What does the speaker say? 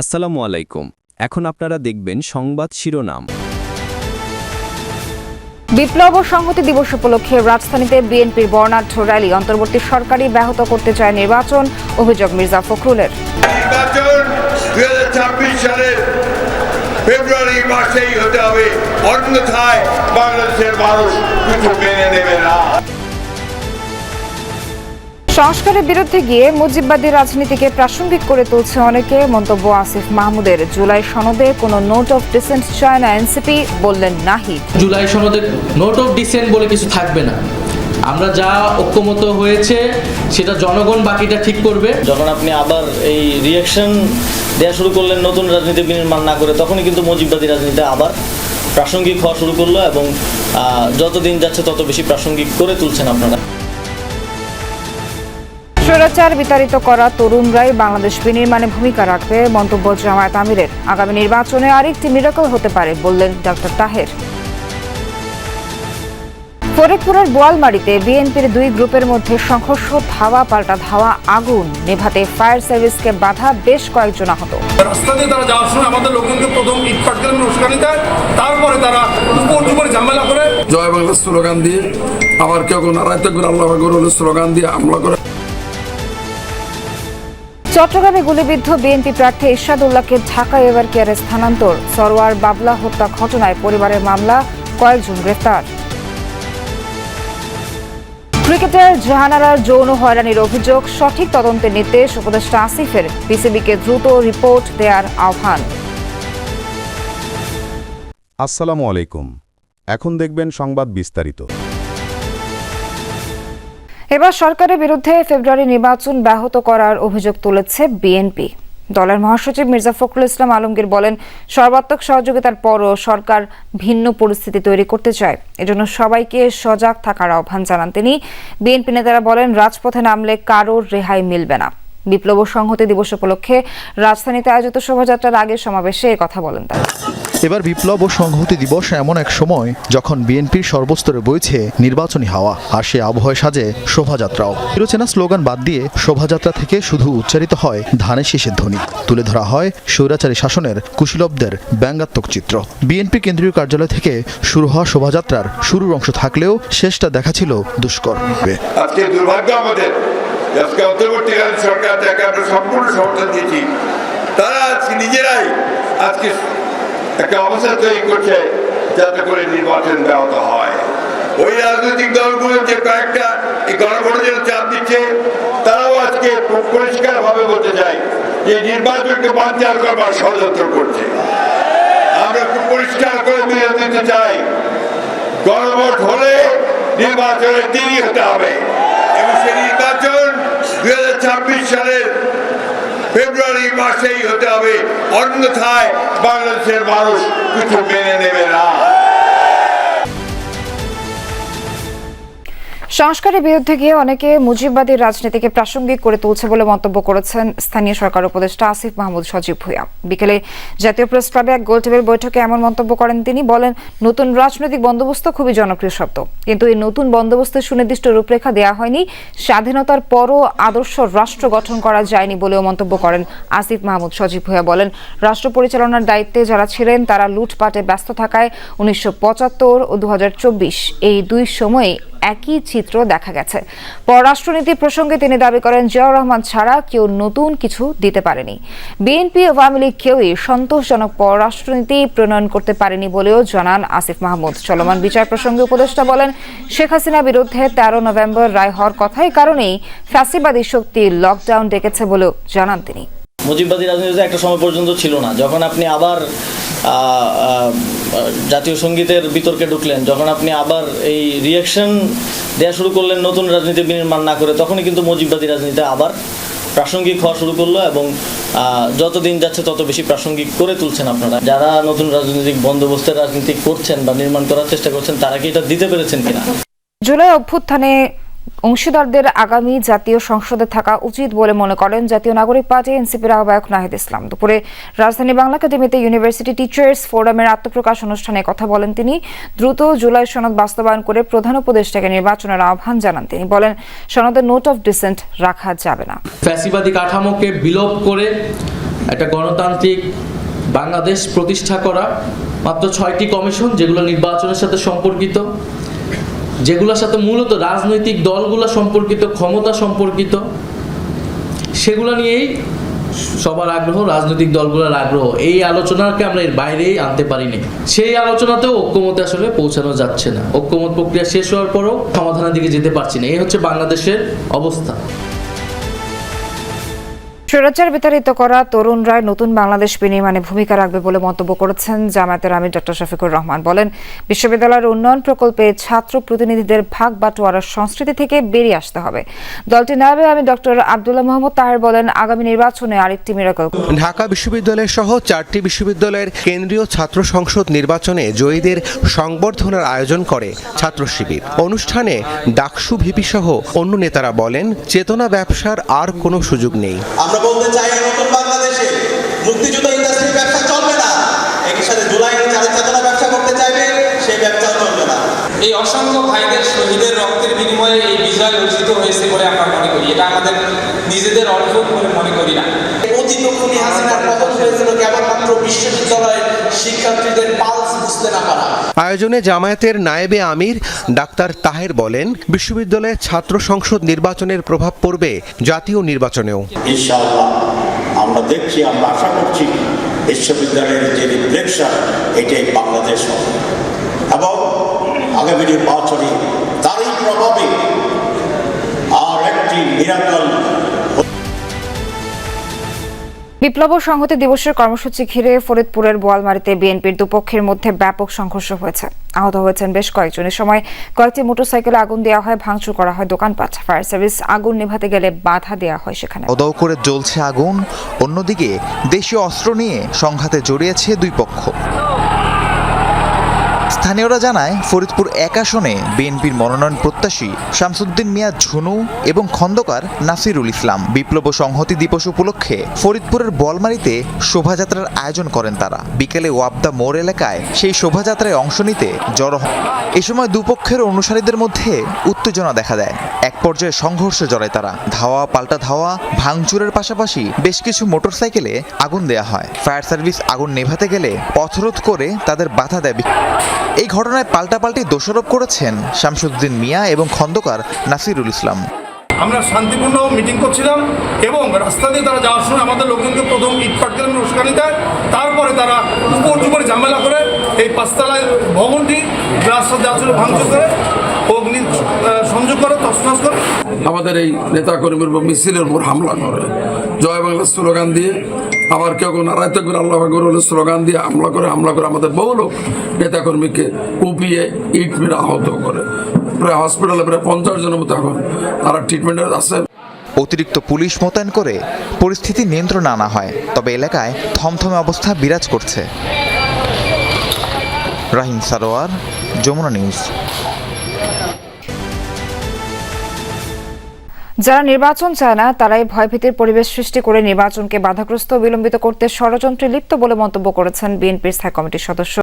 আসসালামু আলাইকুম। এখন আপনারা দেখবেন সংবাদ শিরোনাম। বিপ্লব ও সংহতি দিবস উপলক্ষে রাজধানীতে বিএনপির বর্ণাঢ্য র্যালি অন্তর্বর্তী সরকারি ব্যাহত করতে চায় নির্বাচন অভিযোগ মির্জা ফখরুলের। ফেব্রুয়ারি মাসেই হতে হবে। অন্যথায় বাংলাদেশের মানুষ কিছু মেনে নেবে না। সংস্কারের বিরুদ্ধে গিয়ে মুজিববাদী রাজনীতিকে প্রাসঙ্গিক করে তুলছে অনেকে মন্তব্য আসিফ মাহমুদের। জুলাই সনদে কোনো নোট অফ ডিসেন্ট চায় না এনসিপি বললেন নাহিদ। জুলাই সনদে নোট অফ ডিসেন্ট বলে কিছু থাকবে না। আমরা যা ঐক্যমত হয়েছে সেটা জনগণ বাকিটা ঠিক করবে। যখন আপনি আবার এই রিয়াকশন দেওয়া শুরু করলেন নতুন রাজনীতি বিনির্মাণ না করে তখনই কিন্তু মুজিববাদী রাজনীতি আবার প্রাসঙ্গিক হওয়া শুরু করল এবং আহ, যত দিন যাচ্ছে তত বেশি প্রাসঙ্গিক করে তুলছেন আপনারা। স্বৈরাচার বিতাড়িত করা তরুণরাই বাংলাদেশ বিনির্মাণে ভূমিকা রাখবে মন্তব্য জামায়াত আমিরের। আগামী নির্বাচনে আরেকটি মিরাকল হতে পারে বললেন ডক্টর তাহের। ফরিদপুরের বোয়ালমারিতে বিএনপির দুই গ্রুপের মধ্যে সংঘর্ষ ধাওয়া পাল্টা ধাওয়া আগুন নেভাতে ফায়ার সার্ভিসকে বাধা বেশ কয়েকজন আহত। রাস্তা দিয়ে তারা যাওয়ার সময় আমাদের লোকজনকে প্রথম ইট পাটকেল উস্কানি দেয় তারপরে তারা উপর উপরে ঝামেলা করে। জয় বাংলা স্লোগান দিয়ে আবার কেউ কেউ নারায়ণ তকবীর আল্লাহ আকবর স্লোগান দিয়ে হামলা করে। চট্টগ্রামে গুলিবিদ্ধ বিএনপি প্রার্থী ইরশাদুল্লাহকে ঢাকা এভার কেয়ারে স্থানান্তর। সরোয়ার বাবলা হত্যা ঘটনায় পরিবারের মামলা, কয়েকজন গ্রেফতার। ক্রিকেটার জাহানারার যৌন হয়রানির অভিযোগ, সঠিক তদন্তের নির্দেশ উপদেষ্টা আসিফের। বিসিবিকে দ্রুত রিপোর্ট দেওয়ার আহ্বান। আসসালামু আলাইকুম। এখন দেখবেন সংবাদ বিস্তারিত। এবার সরকারের বিরুদ্ধে ফেব্রুয়ারি নির্বাচন ব্যাহত করার অভিযোগ তুলেছে বিএনপি। দলের মহাসচিব মির্জা ফখরুল ইসলাম আলমগীর বলেন, সর্বাত্মক সহযোগিতার পরও সরকার ভিন্ন পরিস্থিতি তৈরি করতে চায়। এজন্য সবাইকে সজাগ থাকার আহ্বান জানান তিনি। বিএনপি নেতারা বলেন, রাজপথে নামলে কারোর রেহাই মিলবে না। বিপ্লব সংহতি দিবস উপলক্ষে রাজধানীতে আয়োজিত শোভাযাত্রার আগে সমাবেশে কথা বলেন তারা। এবার বিপ্লব ও সংহতি দিবস এমন এক সময় যখন বিএনপির সর্বস্তরে বইছে নির্বাচনী হাওয়া, আর সে আবহাওয়ায় সাজে শোভাযাত্রাও। চিরচেনা স্লোগান বাদ দিয়ে শোভাযাত্রা থেকে শুধু উচ্চারিত হয় ধানের শীষের ধ্বনি। তুলে ধরা হয় স্বৈরাচারী শাসনের কুশীলবদের ব্যঙ্গাত্মক চিত্র। বিএনপি কেন্দ্রীয় কার্যালয় থেকে শুরু হওয়া শোভাযাত্রার শুরুর অংশ থাকলেও শেষটা দেখা ছিল দুষ্কর। সম্পূর্ণ সমর্থন দিয়েছি। তারা আজকে নিজেরাই আজকে একটা অবস্থা তৈরি করছে যাতে করে নির্বাচন ব্যাহত হয়। ওই রাজনৈতিক দলগুলো যে কয়েকটা গণভোটের চাপ দিচ্ছে, তারাও আজকে পরিষ্কার ভাবে বলতে চাই যে নির্বাচনকে বানচাল করবার ষড়যন্ত্র করছে। আমরা খুব পরিষ্কার করে মেনে দিতে চাই, গণভোট হলে নির্বাচনের দেরি হতে হবে। এবং সেই নির্বাচন দুই হাজার ছাব্বিশ সালের মাসেই হতে হবে। অন্যথায় বাংলাদেশের মানুষ কিছু মেনে নেবে না। সংস্কারের বিরুদ্ধে গিয়ে অনেকে মুজিববাদী রাজনীতিকে প্রাসঙ্গিক করে তুলছে বলে মন্তব্য করেছেন স্থানীয় সরকার উপদেষ্টা আসিফ মাহমুদ সজীব ভুঁইয়া। বিকেলে জাতীয় প্রেস ক্লাবে এক গোলটেবিল বৈঠকে এমন মন্তব্য করেন তিনি, বলেন, নতুন রাজনৈতিক বন্দোবস্ত খুবই জনপ্রিয় শব্দ, কিন্তু এই নতুন বন্দোবস্তের সুনির্দিষ্ট রূপরেখা দেওয়া হয়নি, স্বাধীনতার পরও আদর্শ রাষ্ট্র গঠন করা যায়নি বলেও মন্তব্য করেন আসিফ মাহমুদ সজীব ভুঁইয়া, বলেন, রাষ্ট্র পরিচালনার দায়িত্বে যারা ছিলেন তারা লুটপাটে ব্যস্ত থাকায় উনিশশো পঁচাত্তর ও দু হাজার চব্বিশ এই দুই সময়ে একই চিত্র দেখা গেছে। পররাষ্ট্রনীতি প্রসঙ্গে তিনি দাবি করেন, জিয়াউর রহমান ছাড়া কেউ নতুন কিছু দিতে পারেনি। বিএনপি আওয়ামী লীগ কেউই সন্তোষজনক পররাষ্ট্রনীতি প্রণয়ন করতে পারেনি বলেও জানান আসিফ মাহমুদ। চলমান বিচার প্রসঙ্গে উপদেষ্টা বলেন, শেখ হাসিনা বিরুদ্ধে তেরো নভেম্বর রায় হওয়ার কথাই কারণেই ফ্যাসিবাদী শক্তি লকডাউন ডেকেছে বলেও জানান তিনি। মুজিববাদী রাজনীতিতে একটা সময় পর্যন্ত ছিল না। যখন আপনি আবার জাতীয় সঙ্গীতের বিতর্কে ঢুকলেন। যখন আপনি আবার এই রিয়াকশন দেওয়া শুরু করলেন নতুন রাজনীতি বিনির্মাণ না করে তখনই কিন্তু মুজিববাদী রাজনীতি আবার প্রাসঙ্গিক হওয়া শুরু করল এবং আহ, যত দিন যাচ্ছে তত বেশি প্রাসঙ্গিক করে তুলছেন আপনারা। যারা নতুন রাজনৈতিক বন্দোবস্তের রাজনীতি করছেন বা নির্মাণ করার চেষ্টা করছেন তারা কি এটা দিতে পেরেছেন কিনা? জুলাই অভ্যুত্থানে অংশীদারদের আগামী জাতীয় সংসদে থাকা উচিত বলে মনে করেন জাতীয় নাগরিক পার্টি এনসিপির আহ্বায়ক নাহিদ ইসলাম। দুপুরে রাজধানী বাংলা একাডেমিতে ইউনিভার্সিটি টিচার্স ফোরামের আত্মপ্রকাশ অনুষ্ঠানে কথা বলেন তিনি। দ্রুত জুলাই সনদ বাস্তবায়ন করে প্রধান উপদেষ্টাকে নির্বাচনের আহ্বান জানান তিনি। বলেন, সনদের নোট অফ ডিসেন্ট রাখা যাবে না। ফ্যাসিবাদী কাঠামোকে বিলোপ করে একটা গণতান্ত্রিক বাংলাদেশ প্রতিষ্ঠা করা মাত্র ছয়টি কমিশন যেগুলো নির্বাচনের সাথে সম্পর্কিত। যেগুলোর সাথে মূলত রাজনৈতিক দলগুলো সম্পর্কিত, ক্ষমতা সম্পর্কিত, সেগুলো নিয়েই সবার আগ্রহ, রাজনৈতিক দলগুলোর আগ্রহ। এই আলোচনাকে আমরা এর বাইরেই আনতে পারিনি। সেই আলোচনাতেও ঐক্যমতে আসলে পৌঁছানো যাচ্ছে না। ঐক্যমত প্রক্রিয়া শেষ হওয়ার পরও সমাধানের দিকে যেতে পারছি না। এই হচ্ছে বাংলাদেশের অবস্থা। স্বৈরাচার বিতাড়িত করা তরুণরা নতুন বাংলাদেশ বিনির্মাণে ভূমিকা রাখবে বলে মন্তব্য করেছেন জামায়াতের আমির ডক্টর শফিকুর রহমান। বলেন বিশ্ববিদ্যালয়ের উন্নয়ন প্রকল্পে ছাত্র প্রতিনিধিদের ভাগ বাটোয়ারার সংস্কৃতি থেকে বেরিয়ে আসতে হবে। দলটি নায়াবে আমি ডক্টর আব্দুল্লাহ মোহাম্মদ তাহের বলেন আগামী নির্বাচনে আরেকটি মিরাকল ঢাকা বিশ্ববিদ্যালয় সহ চারটি বিশ্ববিদ্যালয়ের কেন্দ্রীয় ছাত্র সংসদ নির্বাচনে জয়ীদের সংবর্ধনার আয়োজন করে ছাত্র শিবির। অনুষ্ঠানে ডাকসু ভিপি সহ অন্য নেতারা বলেন চেতনা ব্যবসার আর কোনো সুযোগ নেই। আমরা বলতে চাই নতুন বাংলাদেশে মুক্তিযুদ্ধ ইন্ডাস্ট্রির ব্যবসা চলবে না। একই সাথে জুলাই চালের চেতনা ব্যবসা করতে চাইবে, সেই ব্যবসা চলবে না। এই অসংখ্য ভাইদের, শহীদের রক্তের বিনিময়ে এই বিজয় অর্জিত হয়েছে বলে আমরা মনে করি। এটা আমাদের নিজেদের অর্জন বলে মনে করি না। অতীত হাসিনার পতন হয়েছিল কেবলমাত্র বিশ্ববিদ্যালয়ের শিক্ষার্থীদের পালস বুঝতে না পারা। আয়োজনে জামায়াতের নায়েবে আমির ডাক্তার তাহের বলেন বিশ্ববিদ্যালয়ের ছাত্র সংসদ নির্বাচনের প্রভাব পড়বে জাতীয় নির্বাচনেও। ইনশাআল্লাহ আমরা দেখছি আমরা আশা করছি বিশ্ববিদ্যালয়ের যে রিফ্লেকশন এটাই বাংলাদেশ এবং আগামী নির্বাচনে তারই প্রভাবে আর একটি মিরাকল বিপ্লব সংহতি দিবসের কর্মসূচি ঘিরে ফরিদপুরের বোয়ালমারিতে বিএনপির দুপক্ষের মধ্যে ব্যাপক সংঘর্ষ হয়েছে। আহত হয়েছেন বেশ কয়েকজনের সময় কয়েকটি মোটরসাইকেলে আগুন দেওয়া হয়, ভাঙচুর করা হয়, দোকানপাট, ফায়ার সার্ভিস, আগুন নেভাতে গেলে বাধা দেওয়া হয় সেখানে। অদৌ করে জ্বলছে আগুন, অন্যদিকে দেশীয় অস্ত্র নিয়ে সংঘাতে জড়িয়েছে দুই পক্ষ। স্থানীয়রা জানায়, ফরিদপুর এক আসনে বিএনপির মনোনয়ন প্রত্যাশী শামসুদ্দিন মিয়া ঝুনু এবং খন্দকার নাসিরুল ইসলাম। বিপ্লব সংহতি দিবস উপলক্ষে ফরিদপুরের বলমারিতে শোভাযাত্রার আয়োজন করেন তারা। বিকেলে ওয়াবদা মোড় এলাকায় সেই শোভাযাত্রায় অংশ নিতে জড়ো এ সময় দুপক্ষের অনুসারীদের মধ্যে উত্তেজনা দেখা দেয়। এক পর্যায়ে সংঘর্ষে জড়ায় তারা। ধাওয়া, পাল্টা ধাওয়া, ভাঙচুরের পাশাপাশি বেশ কিছু মোটরসাইকেলে আগুন দেয়া হয়। ফায়ার সার্ভিস আগুন নেভাতে গেলে পথরোধ করে তাদের বাধা দেয় এই ঘটনায় পাল্টাপাল্টি দোষারোপ করেছেন শামসুদ্দিন মিয়া এবং খন্দকার নাসিরুল ইসলাম। আমরা শান্তিপূর্ণ মিটিং করছিলাম এবং রাস্তা দিয়ে তারা যাওয়ার সময় আমাদের লোকজনকে প্রথম ইট পাটকেলেন উস্কানি দেয়। তারপরে তারা উপর উপরে ঝামেলা করে এই পাঁচতলায় ভবনটি রাস্তা দেওয়া ছিল ভাঙচুর করে অগ্নি আহ, সংযোগ করে তছনছ করে। আমাদের এই নেতা কর্মীর উপর মিছিলের উপর হামলা করে। জয় বাংলা স্লোগান দিয়ে আবার কেউ কেউ নারায়ণ করে আল্লাহ গরুলের স্লোগান দিয়ে হামলা করে হামলা করে আমাদের বহু লোক নেতা কর্মীকে কুপিয়ে ইট মেরে আহত করে। প্রায় হসপিটালে প্রায় পঞ্চাশ জনের মতো এখন তারা ট্রিটমেন্টে আছে। অতিরিক্ত পুলিশ মোতায়েন করে পরিস্থিতি নিয়ন্ত্রণে আনা হয়, তবে এলাকায় থমথমে অবস্থা বিরাজ করছে। রাহিম সারোয়ার, যমুনা নিউজ। যারা নির্বাচন চায় না, তারাই ভয়ভীতির পরিবেশ সৃষ্টি করে নির্বাচনকে বাধাগ্রস্ত বিলম্বিত করতে ষড়যন্ত্রে লিপ্ত বলে মন্তব্য করেছেন বিএনপির স্থায়ী কমিটির সদস্য।